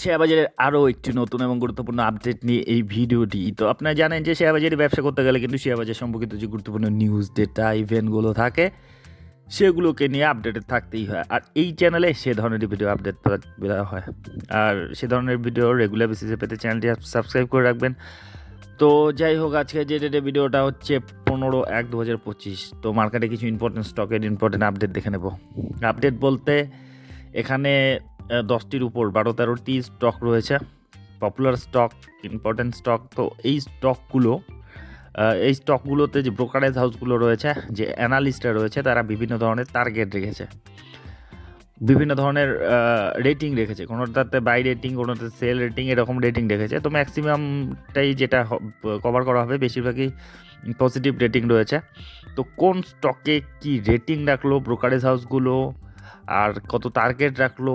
Share বাজারের আরও একটি নতুন এবং গুরুত্বপূর্ণ আপডেট নিয়ে এই ভিডিওটি। তো আপনারা জানেন যে শেয়ার বাজারে ব্যবসা করতে গেলে কিন্তু শেয়ার বাজার সম্পর্কিত যে গুরুত্বপূর্ণ নিউজ ডেটা ইভেন্টগুলো থাকে, সেগুলোকে নিয়ে আপডেটেড থাকতেই হয়। আর এই চ্যানেলে সে ধরনের ভিডিও আপডেট দেওয়া হয়। আর সে ধরনের ভিডিও রেগুলার বেসিসে পেতে চ্যানেলটি সাবস্ক্রাইব করে রাখবেন। তো যাই হোক, আজকে যে ডেটে ভিডিওটা হচ্ছে পনেরো এক দু হাজার পঁচিশ। তো মার্কেটে কিছু ইম্পর্টেন্ট স্টকের ইম্পর্টেন্ট আপডেট দেখে নেব। আপডেট বলতে এখানে দশটির উপর বারো তেরোটি স্টক রয়েছে। পপুলার স্টক ইম্পর্টেন্ট স্টক তো এই স্টকগুলো এই স্টকগুলোতে যে ব্রোকারেজ হাউসগুলো রয়েছে, যে অ্যানালিস্টরা রয়েছে, তারা বিভিন্ন ধরনের টার্গেট রেখেছে। বিভিন্ন ধরনের রেটিং রেখেছে। কোনোটাতে বাই রেটিং কোনোটাতে সেল রেটিং এরকম রেটিং রেখেছে। তো ম্যাক্সিমামটাই যেটা কভার করা হবে, বেশিরভাগই পজিটিভ রেটিং রয়েছে। তো কোন স্টকে কি রেটিং রাখল ব্রোকারেজ হাউসগুলো আর কত টার্গেট রাখল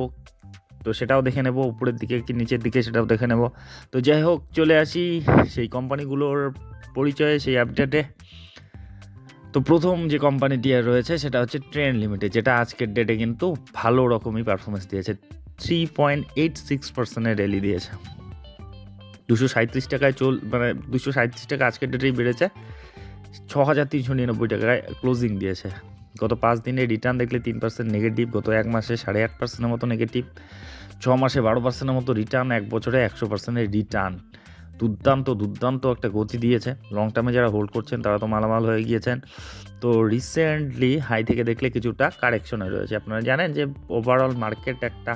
তো সেটাও দেখে নেব, উপরের দিকে কি নিচের দিকে সেটাও দেখে নেব। তো যাই হোক, চলে আসি সেই কোম্পানিগুলোর পরিচয়ে, সেই আপডেটে। তো প্রথম যে কোম্পানিটি রয়েছে সেটা হচ্ছে ট্রেন লিমিটেড, যেটা আজকের ডেটে কিন্তু ভালো রকমই পারফরমেন্স দিয়েছে। থ্রি পয়েন্ট এইট সিক্স পার্সেন্টের র্যালি দিয়েছে। দুশো সাঁত্রিশ টাকায় চল মানে দুশো সাঁত্রিশ টাকা আজকের ডেটেই বেড়েছে। ছ হাজার তিনশো নিরানব্বই টাকায় ক্লোজিং দিয়েছে। গত পাঁচ দিনে রিটার্ন দেখলে তিন পার্সেন্ট নেগেটিভ গত এক মাসে সাড়ে আট পার্সেন্টের মতো নেগেটিভ ছ মাসে বারো পার্সেন্টের মতো রিটার্ন এক বছরে একশো পার্সেন্টের রিটার্ন দুর্দান্ত দুর্দান্ত একটা গতি দিয়েছে। লং টার্মে যারা হোল্ড করছেন, তারা তো মালামাল হয়ে গিয়েছেন। তো রিসেন্টলি হাই থেকে দেখলে কিছুটা কারেকশনে রয়েছে। আপনারা জানেন যে ওভারঅল মার্কেট একটা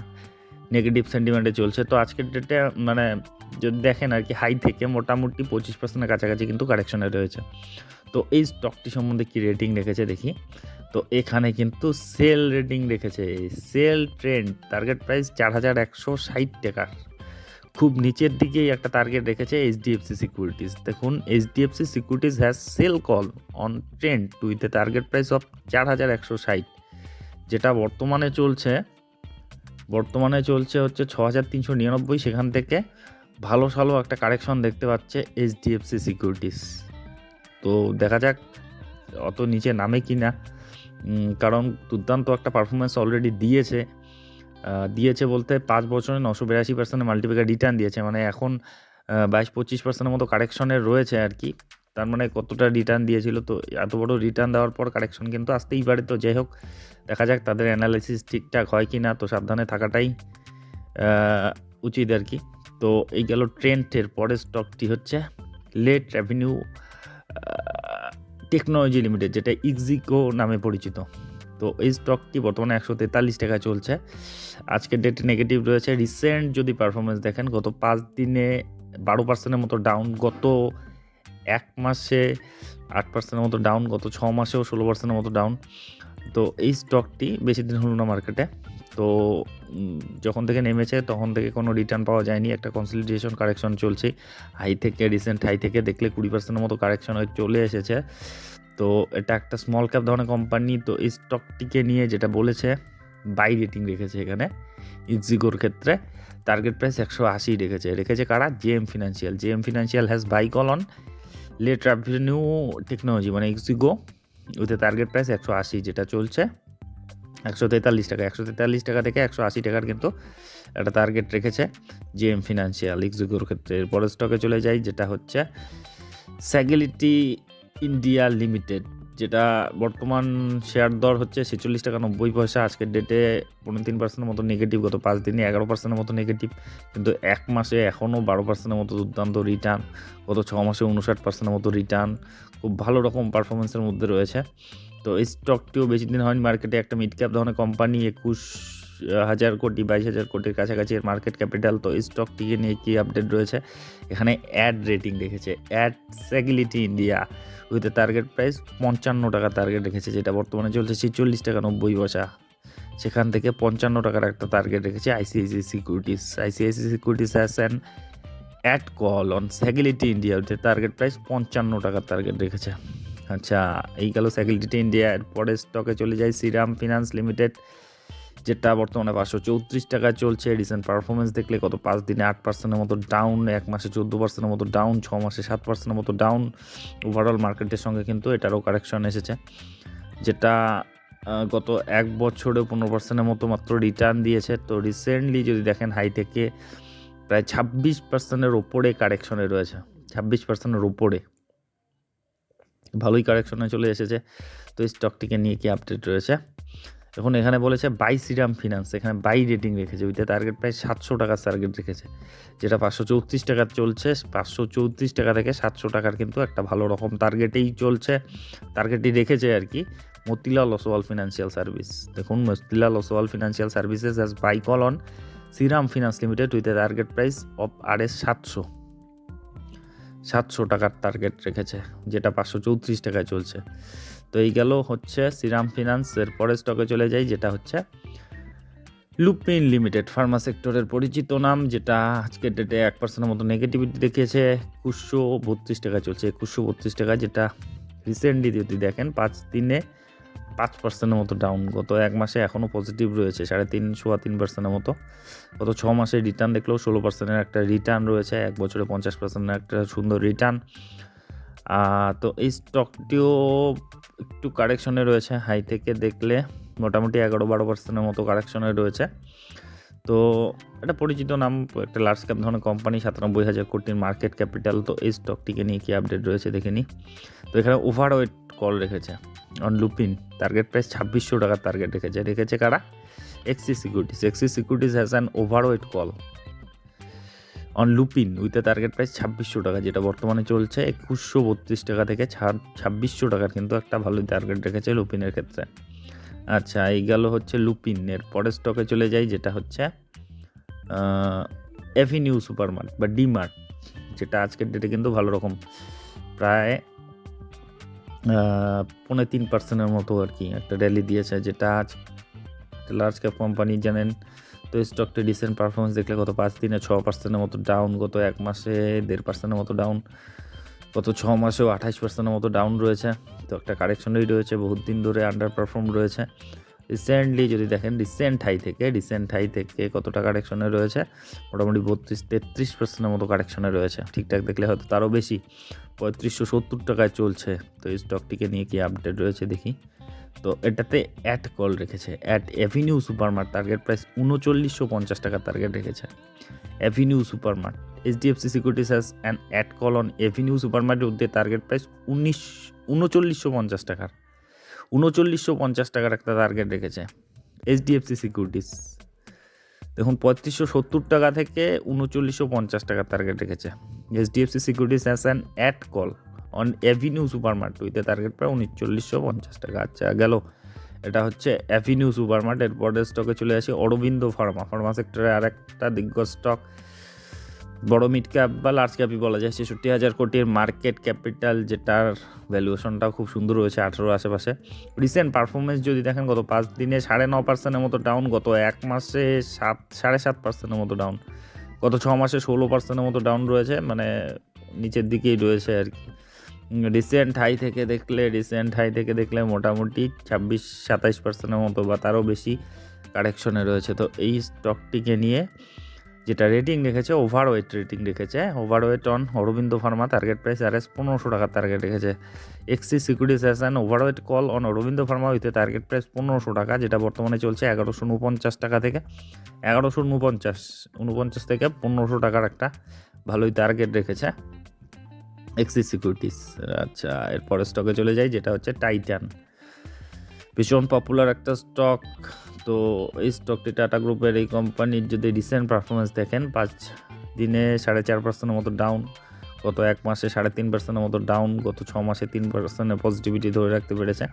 নেগেটিভ সেন্টিমেন্টে চলছে। তো আজকের ডেটে মানে যদি দেখেন আর কি হাই থেকে মোটামুটি পঁচিশ পার্সেন্টের কাছাকাছি কিন্তু কারেকশনে রয়েছে। তো এই স্টকটি সম্বন্ধে কী রেটিং রেখেছে দেখি। তো এখানে কিন্তু সেল রেটিং রেখেছে। সেল ট্রেন্ড টার্গেট প্রাইস চার হাজার একশো ষাট টাকার। খুব নিচের দিকেই একটা টার্গেট রেখেছে এইচডিএফসি সিকিউরিটিজ দেখুন HDFC securities has sell call on trend with a target price of চার হাজার একশো ষাট। যেটা বর্তমানে চলছে বর্তমানে চলছে হচ্ছে ছ হাজার তিনশো নিরানব্বই। সেখান থেকে ভালো ভালো একটা কারেকশন দেখতে পাচ্ছে এইচডিএফসি সিকিউরিটিস তো দেখা যাক, অত নিচে নামে কি না কারণ দুর্দান্ত একটা পারফরমেন্স অলরেডি দিয়েছে। দিয়েছে বলতে পাঁচ বছরে নশো বিরাশি পার্সেন্টের মাল্টিপ্লিকার রিটার্ন দিয়েছে। মানে এখন বাইশ পঁচিশ পার্সেন্টের মতো কারেকশনের রয়েছে আর কি। তার মানে কতটা রিটার্ন দিয়েছিল তো এত বড় রিটার্ন দেওয়ার পর কারেকশন কিন্তু আসতেই পারে। তো যাই হোক, দেখা যাক তাদের অ্যানালাইসিস ঠিকঠাক হয় কি না তো সাবধানে থাকাটাই উচিত আর কি। তো এই গেল ট্রেন্ডের পরের স্টকটি হচ্ছে লেট রেভিনিউ টেকনোলজি লিমিটেড, যেটা ইক্সিকো নামে পরিচিত। তো এই স্টকটি বর্তমানে একশো তেতাল্লিশ টাকা চলছে। আজকের ডেটে নেগেটিভ রয়েছে। রিসেন্ট যদি পারফরমেন্স দেখেন, গত পাঁচ দিনে বারো পার্সেন্টের মতো ডাউন গত এক মাসে আট পার্সেন্টের মতো ডাউন গত ছ মাসেও ষোলো পার্সেন্টের মতো ডাউন তো এই স্টকটি বেশি দিন হলো না মার্কেটে তো যখন থেকে নেমেছে তখন থেকে কোনো রিটার্ন পাওয়া যায়নি। একটা কনসলিডেশন কারেকশন চলছে। হাই থেকে রিসেন্ট হাই থেকে দেখলে কুড়ি পার্সেন্টের মতো কারেকশন হয়ে চলে এসেছে। তো, এটা একটা স্মল ক্যাপ ধরনের কোম্পানি তো এই স্টকটিকে নিয়ে যেটা বলেছে বাই রেটিং রেখেছে এখানে ইক্সিগোর ক্ষেত্রে। টার্গেট প্রাইস একশো আশি রেখেছে। রেখেছে কারা? JM financial JM financial has buy call on Le Travenues technology মানে ইক্সিগো উইথ টার্গেট প্রাইস একশো আশি যেটা চলছে। একশো তেতাল্লিশ টাকা। একশো তেতাল্লিশ টাকা থেকে একশো আশি টাকার কিন্তু একটা টার্গেট রেখেছে জেএম ফিনান্সিয়াল ইক্সিগোর ক্ষেত্রে। এরপরের স্টকে চলে যাই, যেটা হচ্ছে স্যাগিলিটি ইন্ডিয়া লিমিটেড যেটা বর্তমান শেয়ার দর হচ্ছে ছেচল্লিশ টাকা নব্বই পয়সা। আজকের ডেটে পনেরো তিন পার্সেন্টের মতো নেগেটিভ গত পাঁচ দিনে এগারো পার্সেন্টের মতো নেগেটিভ কিন্তু এক মাসে এখনও বারো পার্সেন্টের মতো দুর্দান্ত রিটার্ন গত ছ মাসে উনষাট পার্সেন্টের মতো রিটার্ন খুব ভালো রকম পারফরমেন্সের মধ্যে রয়েছে। তো এই স্টকটিও বেশি দিন হয়নি মার্কেটে একটা মিড ক্যাপ ধরনের কোম্পানি একুশ হাজার কোটি, বাইশ হাজার কোটির কাছাকাছি এর মার্কেট ক্যাপিটাল তো এই স্টকটিকে নিয়ে কী আপডেট রয়েছে? এখানে অ্যাড রেটিং রেখেছে add Sagility India with target price পঞ্চান্ন টাকা টার্গেট রেখেছে, যেটা বর্তমানে চলছে ছেচল্লিশ টাকা নব্বই পয়সা। সেখান থেকে পঞ্চান্ন টাকার একটা টার্গেট রেখেছে ICICI securities ICICI securities has an add call on Sagility India with target price পঞ্চান্ন টাকার টার্গেট রেখেছে। আচ্ছা এই গেল স্যাগিলিটি ইন্ডিয়া পরে স্টকে চলে যায় শ্রীরাম ফিনান্স লিমিটেড যেটা বর্তমানে পাঁচশো চৌত্রিশ টাকায় চলছে। রিসেন্ট পারফরমেন্স দেখলে গত পাঁচ দিনে আট পার্সেন্টের মতো ডাউন এক মাসে চোদ্দ পার্সেন্টের মতো ডাউন ছ মাসে সাত পার্সেন্টের মতো ডাউন ওভারঅল মার্কেটের সঙ্গে কিন্তু এটারও কারেকশন এসেছে, যেটা গত এক বছরে পনেরো পার্সেন্টের মতো মাত্র রিটার্ন দিয়েছে। তো রিসেন্টলি যদি দেখেন হাই থেকে প্রায় ছাব্বিশ পার্সেন্টের ওপরে কারেকশনে রয়েছে। ছাব্বিশ পার্সেন্টের ওপরে। ভালোই কারেকশনে চলে এসেছে। তো এই স্টকটিকে নিয়ে কি আপডেট রয়েছে? এখন এখানে বলেছে বাই শ্রীরাম ফিনান্স এখানে বাই রেটিং রেখেছে। ওইটা টার্গেট প্রায় সাতশো টাকার টার্গেট রেখেছে। যেটা পাঁচশো চৌত্রিশ টাকার চলছে, পাঁচশো চৌত্রিশ টাকা থেকে সাতশো টাকার কিন্তু একটা ভালো রকম টার্গেটেই চলছে। টার্গেটই রেখেছে আর কি, মতিলাল ওসওয়াল ফিনান্সিয়াল সার্ভিস দেখুন, Motilal Oswal financial services has buy call on Shriram finance limited with target price of R S সাতশো। সাতশো টাকার টার্গেট রেখেছে, যেটা পাঁচশো চৌত্রিশ টাকায় চলছে। তো এই গেল হচ্ছে শ্রীরাম ফিনান্স পরের স্টকে চলে যাই, যেটা হচ্ছে লুপিন লিমিটেড ফার্মা সেক্টরের পরিচিত নাম, যেটা আজকের ডেটে এক পার্সেন্টের মতো নেগেটিভিটি দেখিয়েছে। একুশশো বত্রিশ টাকা চলছে একুশশো বত্রিশ টাকা, যেটা রিসেন্টলি যদি দেখেন, পাঁচ দিনে পাঁচ পার্সেন্টের মতো ডাউন গত এক মাসে এখনও পজিটিভ রয়েছে, সাড়ে তিন, সোয়া তিন পার্সেন্টের মতো। গত ছ মাসে রিটার্ন দেখলেও ষোলো পার্সেন্টের একটা রিটার্ন রয়েছে, এক বছরে পঞ্চাশ পার্সেন্টের একটা সুন্দর রিটার্ন তো এই স্টকটিও একটু কারেকশনে রয়েছে হাই থেকে দেখলে মোটামুটি এগারো বারো পার্সেন্টের মতো কারেকশনে রয়েছে। তো এটা পরিচিত নাম, একটা লার্জ ক্যাপ ধরনের কোম্পানি সাতানব্বই হাজার কোটির মার্কেট ক্যাপিটাল তো এই স্টকটিকে নিয়ে কী আপডেট রয়েছে দেখে নিই। তো এখানে ওভার ওয়েট কল রেখেছে। অন লুপিন টার্গেট প্রাইস ছাব্বিশশো টাকার টার্গেট রেখেছে। রেখেছে কারা? Axis securities Axis securities has an over weight call on Lupin with a target price ছাব্বিশশো টাকা, যেটা বর্তমানে চলছে, একুশশো বত্রিশ টাকা থেকে ছাব্বিশশো টাকার কিন্তু একটা ভালোই টার্গেট রেখেছে লুপিনের ক্ষেত্রে। আচ্ছা এই গেল হচ্ছে লুপিন এর পরের স্টকে চলে যাই, যেটা হচ্ছে এভিনিউ সুপারমার্ট বা ডিমার্ট যেটা আজকের ডেটে কিন্তু ভালো রকম। প্রায় পৌনে তিন পার্সেন্টের মতো আর কি একটা র্যালি দিয়েছে, যেটা আজ লার্জ ক্যাপ কোম্পানি জানেন, তো স্টকটি রিসেন্ট পারফরমেন্স দেখলে গত পাঁচ দিনে ছ পার্সেন্টের মতো ডাউন গত এক মাসে দেড় পার্সেন্টের মতো ডাউন গত ছ মাসেও আঠাইশ পার্সেন্টের মতো ডাউন রয়েছে, তো একটা কারেকশনই রয়েছে, বহুত দিন ধরে আন্ডার পারফর্ম রয়েছে। রিসেন্টলি যদি দেখেন রিসেন্ট হাই থেকে রিসেন্ট হাই থেকে কতটা কারেকশনে রয়েছে? মোটামুটি বত্রিশ, তেত্রিশ পার্সেন্টের মতো কারেকশনে রয়েছে। ঠিকঠাক দেখলে হয়তো তারও বেশি। পঁয়ত্রিশশো সত্তর টাকায় চলছে। তো এই স্টকটিকে নিয়ে কি আপডেট রয়েছে দেখি? তো এটাতে অ্যাট কল রেখেছে। Add Avenue Supermart target price উনচল্লিশশো পঞ্চাশ টাকার টার্গেট রেখেছে। Avenue Supermart HDFC securities has an add call on Avenue সুপারমার্টের উদ্দে টার্গেট প্রাইস উনিশ, উনচল্লিশশো পঞ্চাশ টাকার। উনচল্লিশশো পঞ্চাশ টাকার একটা টার্গেট রেখেছে এইচডিএফসি সিকিউরিটিস দেখুন, পঁয়ত্রিশশো সত্তর টাকা থেকে উনচল্লিশশো পঞ্চাশ টাকার টার্গেট রেখেছে HDFC securities has an add call on Avenue Supermart with a target প্রায় উনচল্লিশশো পঞ্চাশ টাকা। আচ্ছা গেল। এটা হচ্ছে অ্যাভিনিউ সুপারমার্ট এর পরের স্টকে চলে আসি অরবিন্দ ফার্মা। ফার্মা সেক্টরে আর একটা দিগ্গজ স্টক বড় মিড ক্যাপ বা লার্জ ক্যাপই বলা যায়। ছেষট্টি হাজার কোটির মার্কেট ক্যাপিটাল যেটার ভ্যালুয়েশনটাও খুব সুন্দর রয়েছে আঠেরো আশেপাশে। রিসেন্ট পারফরমেন্স যদি দেখেন, গত পাঁচ দিনে সাড়ে ন পার্সেন্টের মতো ডাউন গত এক মাসে সাত, সাড়ে সাত পার্সেন্টের মতো ডাউন গত ছ মাসে ষোলো পার্সেন্টের মতো ডাউন রয়েছে মানে নিচের দিকেই রয়েছে আর কি। রিসেন্ট হাই থেকে দেখলে রিসেন্ট হাই থেকে দেখলে মোটামুটি ছাব্বিশ, সাতাইশ পার্সেন্টের মতো বা তারও বেশি কারেকশনে রয়েছে। তো এই স্টকটিকে নিয়ে যেটা রেটিং রেখেছে ওভার ওয়েট রেটিং রেখেছে over weight on Aurobindo pharma target price R S পনেরোশো টাকার টার্গেট রেখেছে। Axis securities has an over weight call on Aurobindo pharma with a target price পনেরোশো টাকা, যেটা বর্তমানে চলছে এগারোশো উনপঞ্চাশ টাকা থেকে। এগারোশো উনপঞ্চাশ উনপঞ্চাশ থেকে পনেরোশো টাকার একটা ভালোই টার্গেট রেখেছে এক্সিস সিকিউরিটিস আচ্ছা এরপরে স্টকে চলে যাই, যেটা হচ্ছে টাইটান ভীষণ পপুলার একটা স্টক তো এই স্টকটি টাটা গ্রুপের এই কোম্পানির যদি রিসেন্ট পারফরমেন্স দেখেন, পাঁচ দিনে সাড়ে চার পার্সেন্টের মতো ডাউন গত এক মাসে সাড়ে তিন পার্সেন্টের মতো ডাউন গত ছ মাসে তিন পার্সেন্টের পজিটিভিটি ধরে রাখতে পেরেছে।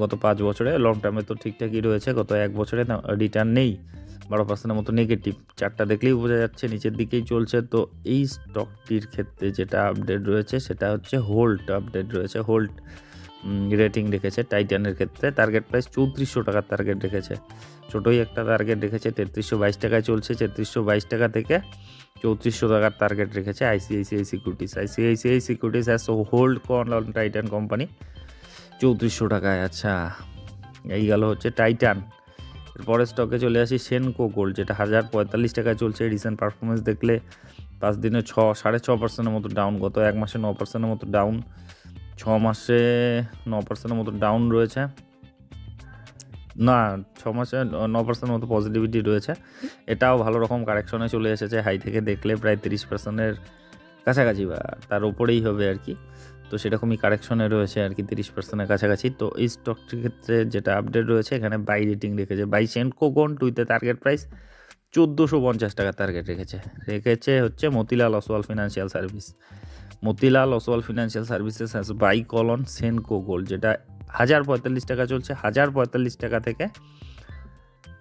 গত পাঁচ বছরে লং টার্মে তো ঠিকঠাকই রয়েছে, গত এক বছরে রিটার্ন নেই, বারো পার্সেন্টের মতো নেগেটিভ চারটা দেখলেই বোঝা যাচ্ছে, নিচের দিকেই চলছে। তো এই স্টকটির ক্ষেত্রে যেটা আপডেট রয়েছে, সেটা হচ্ছে হোল্ড আপডেট রয়েছে। হোল্ড রেটিং রেখেছে টাইটানের ক্ষেত্রে। টার্গেট প্রাইস চৌত্রিশশো টাকার টার্গেট রেখেছে। ছোটোই একটা টার্গেট রেখেছে, তেত্রিশশো বাইশ টাকায় চলছে। তেত্রিশশো বাইশ টাকা থেকে চৌত্রিশশো টাকার টার্গেট রেখেছে ICICI securities ICICI securities has hold on Titan company চৌত্রিশশো টাকায় আচ্ছা। এই গেল হচ্ছে টাইটান এরপরে স্টকে চলে আসি সেনকো গোল্ড যেটা হাজার পঁয়তাল্লিশ টাকায় চলছে। রিসেন্ট পারফরমেন্স দেখলে পাঁচ দিনে ছ, সাড়ে ছ পার্সেন্টের মতো ডাউন গত এক মাসে ন পার্সেন্টের মতো ডাউন ছ মাসে ন পার্সেন্টের মতো ডাউন রয়েছে। না ছ মাসে ন পার্সেন্ট মতো পজিটিভিটি রয়েছে। এটাও ভালো রকম কারেকশনে চলে এসেছে। হাই থেকে দেখলে প্রায় তিরিশ পার্সেন্টের কাছাকাছি বা তার উপরেই হবে আর কি। তো সেরকমই কারেকশনে রয়েছে আর কি তিরিশ পার্সেন্টের কাছাকাছি। তো এই স্টকটির ক্ষেত্রে যেটা আপডেট রয়েছে, এখানে বাই রেটিং রেখেছে। বাই সেন্ট কোকন টুইতে টার্গেট প্রাইস চোদ্দোশো পঞ্চাশ টাকা টার্গেট রেখেছে। রেখেছে হচ্ছে Motilal Oswal financial service Motilal Oswal financial services has buy call on Senco gold, যেটা হাজার পঁয়তাল্লিশ টাকা চলছে। হাজার পঁয়তাল্লিশ টাকা থেকে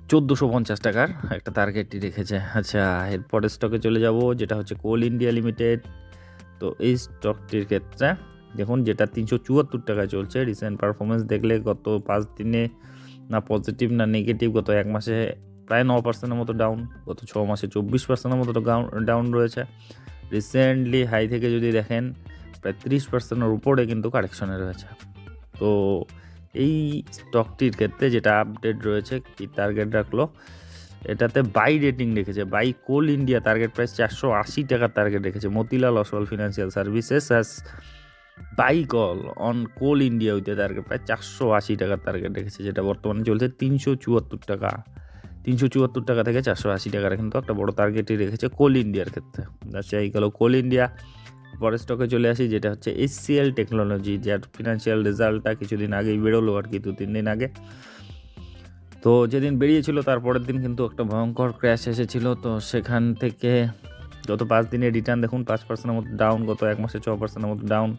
চোদ্দোশো পঞ্চাশ টাকার একটা টার্গেটটি রেখেছে। আচ্ছা এরপরের স্টকে চলে যাব, যেটা হচ্ছে কোল ইন্ডিয়া লিমিটেড। তো এই স্টকটির ক্ষেত্রে দেখুন, যেটা তিনশো চুয়াত্তর টাকা চলছে রিসেন্ট পারফরমেন্স দেখলে গত পাঁচ দিনে না পজিটিভ না নেগেটিভ গত এক মাসে প্রায় ন পার্সেন্টের মতো ডাউন গত ছ মাসে চব্বিশ পার্সেন্টের মতো ডাউন রয়েছে। রিসেন্টলি হাই থেকে যদি দেখেন, প্রায় তিরিশ পার্সেন্টের উপরে কিন্তু কারেকশনে রয়েছে। তো এই স্টকটির ক্ষেত্রে যেটা আপডেট রয়েছে, কি টার্গেট রাখল? এটাতে বাই রেটিং রেখেছে। Buy Coal India target price চারশো আশি টাকার টার্গেট রেখেছে। Motilal Oswal financial services has buy call on Coal India with a target প্রায় চারশো আশি টাকার টার্গেট রেখেছে, যেটা বর্তমানে চলছে তিনশো চুয়াত্তর টাকা। তিনশো চুয়াত্তর টাকা থেকে চারশো আশি টাকার কিন্তু একটা বড় টার্গেটই রেখেছে কোল ইন্ডিয়ার ক্ষেত্রে। আচ্ছা এই গেল কোল ইন্ডিয়া পরের স্টকে চলে আসি, যেটা হচ্ছে এসসিএল টেকনোলজি যার ফিনান্সিয়াল রেজাল্টটা কিছুদিন আগেই বেরোলো আর কি, দু তিন দিন আগে। তো যেদিন বেরিয়েছিল তারপরের দিন কিন্তু একটা ভয়ঙ্কর ক্র্যাশ এসেছিল। তো সেখান থেকে গত পাঁচ দিনে রিটার্ন দেখুন, পাঁচ পার্সেন্টের মতো ডাউন গত এক মাসে ছ পার্সেন্টের মতো ডাউন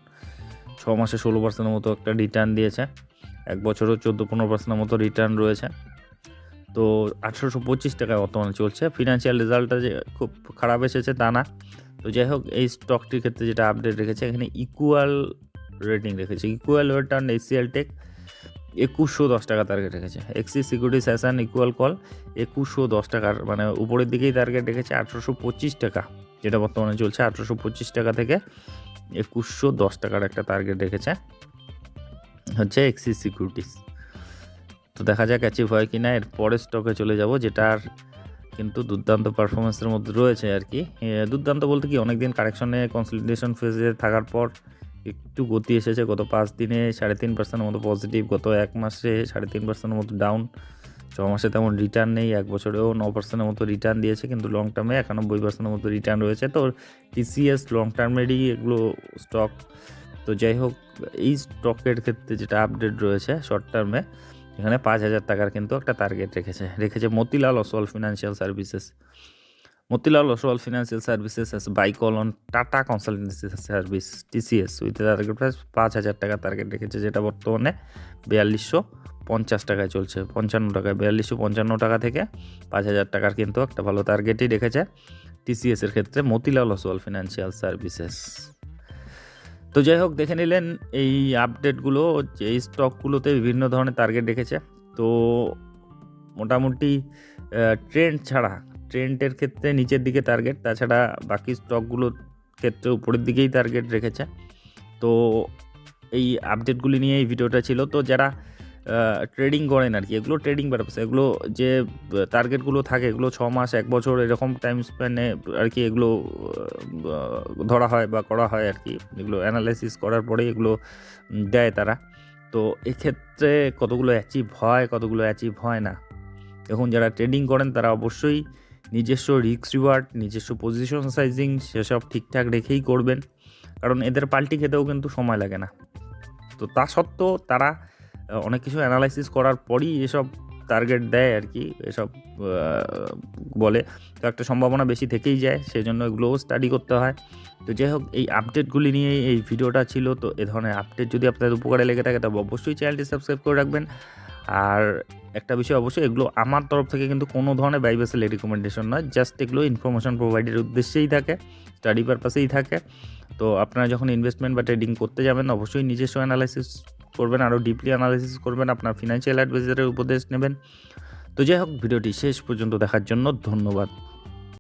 ছ মাসে ষোলো পার্সেন্টের মতো একটা রিটার্ন দিয়েছে। এক বছরও চোদ্দ পনেরো পার্সেন্টের মতো রিটার্ন রয়েছে। তো আঠেরোশো পঁচিশ টাকায় বর্তমানে চলছে। ফিনান্সিয়াল রেজাল্টটা যে খুব খারাপ এসেছে তা না। তো যাই হোক, এই স্টকটির ক্ষেত্রে যেটা আপডেট রেখেছে, এখানে ইকুয়াল রেটিং রেখেছে। ইকুয়াল রিটার্ন এসিএল টেক একুশশো দশ টাকা টার্গেট রেখেছে। এক্সিস সিকিউরিটি সেশন ইকুয়াল কল একুশশো দশ টাকার মানে উপরের দিকেই টার্গেট রেখেছে আঠেরোশো পঁচিশ টাকা। যেটা বর্তমানে চলছে আঠেরোশো পঁচিশ টাকা থেকে একুশশো দশ টাকার একটা টার্গেট রেখেছে। হচ্ছে এক্সিস সিকিউরিটিস তো দেখা যাক অ্যাচিভ হয় কি না এর পরের স্টকে চলে যাব, যেটার কিন্তু দুর্দান্ত পারফরমেন্সের মধ্যে রয়েছে আর কি। দুর্দান্ত বলতে কি, অনেকদিন কারেকশনে কনসলিডেশন ফেজে থাকার পর একটু গতি এসেছে। গত পাঁচ দিনে সাড়ে তিন পার্সেন্টের মতো পজিটিভ গত এক মাসে সাড়ে তিন পার্সেন্টের মতো ডাউন ছ মাসে তেমন রিটার্ন নেই, এক বছরেও ন পার্সেন্টের মতো রিটার্ন দিয়েছে, কিন্তু লং টার্মে একানব্বই পার্সেন্টের মতো রিটার্ন রয়েছে। তো টিসিএস লং টার্মেরই এগুলো স্টক তো যাই হোক, এই স্টকের ক্ষেত্রে যেটা আপডেট রয়েছে শর্ট টার্মে এখানে পাঁচ হাজার টাকার কিন্তু একটা টার্গেট রেখেছে। রেখেছে Motilal Oswal financial services Motilal Oswal financial services has buy call on Tata consultancy service TCS with target price পাঁচ হাজার টাকা টার্গেট রেখেছে, যেটা বর্তমানে বিয়াল্লিশশো পঞ্চাশ টাকায় চলছে। পঞ্চান্ন টাকায়, বিয়াল্লিশশো পঞ্চান্ন টাকা থেকে পাঁচ হাজার টাকার কিন্তু একটা ভালো টার্গেটই রেখেছে। টিসিএস এর ক্ষেত্রে মতিলাল অসওয়াল ফিনান্সিয়াল সার্ভিসেস তো যাই হোক, দেখে নিলেন এই আপডেটগুলো যে এই স্টকগুলোতে বিভিন্ন ধরনের টার্গেট রেখেছে তো মোটামুটি ট্রেন্ড ছাড়া ট্রেন্ডের ক্ষেত্রে নিচের দিকে টার্গেট তাছাড়া বাকি স্টকগুলোর ক্ষেত্রে উপরের দিকেই টার্গেট রেখেছে। তো এই আপডেটগুলি নিয়ে এই ভিডিওটা ছিল। তো যারা ট্রেডিং করেন আর কি। এগুলো ট্রেডিং পারপাস এগুলো যে টার্গেটগুলো থাকে, এগুলো ছ মাস, এক বছর এরকম টাইম স্প্যানে আর কি এগুলো ধরা হয় বা করা হয় আর কি। এগুলো অ্যানালাইসিস করার পরেই এগুলো দেয় তারা। তো এক্ষেত্রে কতগুলো অ্যাচিভ হয়, কতগুলো অ্যাচিভ হয় না? এখন যারা ট্রেডিং করেন, তারা অবশ্যই নিজস্ব রিস্ক রিওয়ার্ড নিজস্ব পজিশন সাইজিং সেসব ঠিকঠাক রেখেই করবেন। কারণ এদের পাল্টি খেতেও কিন্তু সময় লাগে না। তো তা সত্ত্বেও তারা অনেক কিছু অ্যানালাইসিস করার পরই এসব টার্গেট দেয় আর কি, এসব বলে। তো একটা সম্ভাবনা বেশি থেকেই যায় সেই জন্য এগুলোও স্টাডি করতে হয়। তো যাই হোক, এই আপডেটগুলি নিয়ে এই ভিডিওটা ছিল, তো এ ধরনের আপডেট যদি আপনাদের উপকারে লেগে থাকে, তবে অবশ্যই চ্যানেলটি সাবস্ক্রাইব করে রাখবেন। আর একটা বিষয় অবশ্যই, এগুলো আমার তরফ থেকে কিন্তু কোনো ধরনের বাইবেসেল রিকমেন্ডেশন নয় জাস্ট এগুলো ইনফরমেশন প্রোভাইডের উদ্দেশ্যেই থাকে স্টাডি পারপাসেই থাকে। তো আপনারা যখন ইনভেস্টমেন্ট বা ট্রেডিং করতে যাবেন, অবশ্যই নিজস্ব অ্যানালাইসিস করবেন, আরও ডিপলি অ্যানালাইসিস করবেন, আপনার ফিনান্সিয়াল অ্যাডভাইজারের উপদেশ নেবেন। তো যাই হোক, ভিডিওটি শেষ পর্যন্ত দেখার জন্য ধন্যবাদ।